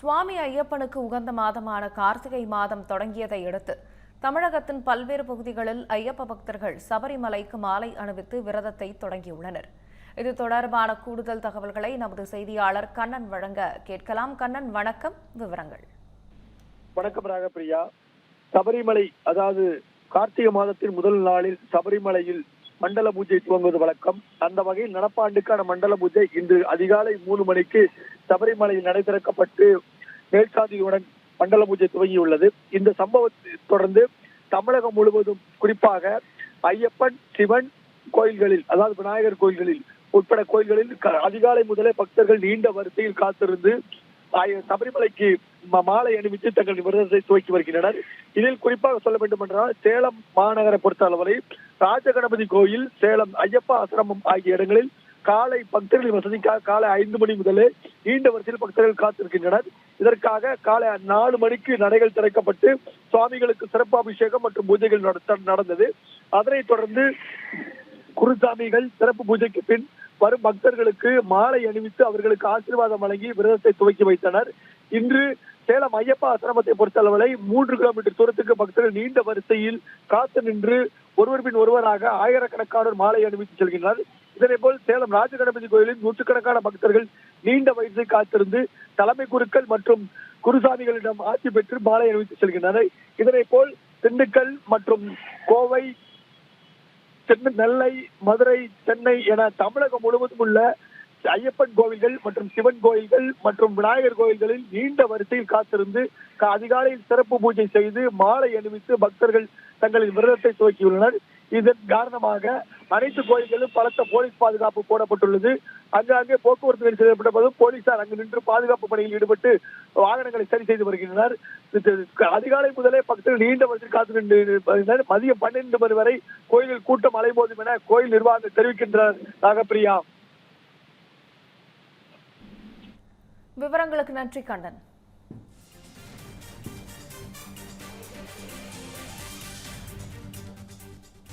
சுவாமி ஐயப்பனுக்கு உகந்த மாதமான கார்த்திகை மாதம் தொடங்கியதை அடுத்து தமிழகத்தின் பல்வேறு பகுதிகளில் ஐயப்ப பக்தர்கள் சபரிமலைக்கு மாலை அணிவித்து விரதத்தை தொடங்கியுள்ளனர். இது தொடர்பான கூடுதல் தகவல்களை நமது செய்தியாளர் கண்ணன் வழங்க கேட்கலாம். கண்ணன் வணக்கம். விவரங்கள். வணக்கம் ராகப்பிரியா. சபரிமலை அதாவது கார்த்திகை மாதத்தின் முதல் நாளில் சபரிமலையில் மண்டல பூஜை துவங்குவது வழக்கம். அந்த வகையில் நடப்பாண்டுக்கான மண்டல பூஜை இன்று அதிகாலை மூணு மணிக்கு சபரிமலையில் நடைதிறக்கப்பட்டு மேற்காந்தியுடன் மண்டல பூஜை துவங்கியுள்ளது. இந்த சம்பவத்தை தொடர்ந்து தமிழகம் முழுவதும் குறிப்பாக ஐயப்பன் சிவன் கோயில்களில் அதாவது விநாயகர் கோயில்களில் உட்பட கோயில்களில் க- அதிகாலை முதலே பக்தர்கள் நீண்ட வரிசையில் காத்திருந்து சபரிமலைக்கு மாலை அணிவித்து தங்கள் விரதத்தை துவக்கி வருகின்றனர். இதில் குறிப்பாக சொல்ல வேண்டும் என்றால் சேலம் மாநகரை பொறுத்தளவரை ராஜகணபதி கோயில் சேலம் ஐயப்பா ஆசிரமம் ஆகிய இடங்களில் காலை பக்தர்கள் வசதிக்காக காலை ஐந்து மணி முதலே நீண்ட வரிசையில் பக்தர்கள் காத்திருக்கின்றனர். இதற்காக காலை நாலு மணிக்கு நடைகள் திறக்கப்பட்டு சுவாமிகளுக்கு சிறப்பு அபிஷேகம் மற்றும் பூஜைகள் நடத்த- நடந்தது. அதனைத் தொடர்ந்து குருசாமிகள் சிறப்பு பூஜைக்கு பின் வரும் பக்தர்களுக்கு மாலை அணிவித்து அவர்களுக்கு ஆசீர்வாதம் வழங்கி விரதத்தை துவக்கி வைத்தனர். இன்று சேலம் ஐயப்பா ஆசிரமத்தை பொறுத்தளவரை மூன்று கிலோமீட்டர் தூரத்துக்கு பக்தர்கள் நீண்ட வரிசையில் காத்து நின்று ஒருவர் பின் ஒருவராக ஆயிரக்கணக்கானோர் மாலை அணிவித்து செல்கின்றனர். இதனை போல் சேலம் ராஜகணபதி கோயிலில் நூற்றுக்கணக்கான பக்தர்கள் நீண்ட வயசை காத்திருந்து தலைமை குருக்கள் மற்றும் குருசாமிகளிடம் ஆட்சி பெற்று மாலை அணிவித்து செல்கின்றனர். இதனை போல் திண்டுக்கல் மற்றும் கோவை சென்னை நெல்லை மதுரை சென்னை என தமிழகம் முழுவதும் உள்ள ஐயப்பன் கோவில்கள் மற்றும் சிவன் கோயில்கள் மற்றும் விநாயகர் கோயில்களில் நீண்ட வரிசையில் காத்திருந்து அதிகாலையில் சிறப்பு பூஜை செய்து மாலை அணிவித்து பக்தர்கள் தங்களின் விரதத்தை துவக்கியுள்ளனர். இதன் காரணமாக அனைத்து கோயில்களும் பலத்த போலீஸ் பாதுகாப்பு போடப்பட்டுள்ளது. அங்காங்கே போக்குவரத்து நெரிசல் ஏற்பட்ட போது போலீசார் அங்கு நின்று பாதுகாப்பு பணியில் ஈடுபட்டு வாகனங்களை சரி செய்து வருகின்றனர். அதிகாலை முதலே பக்தர்கள் நீண்ட வரிசை காத்து நின்று மதியம் பன்னிரண்டு மணி வரை கோயிலில் கூட்டம் அலைபோதும் என கோயில் நிர்வாகம் தெரிவிக்கின்றார் நாகப்பிரியா. விவரங்களுக்கு நன்றி கண்டன்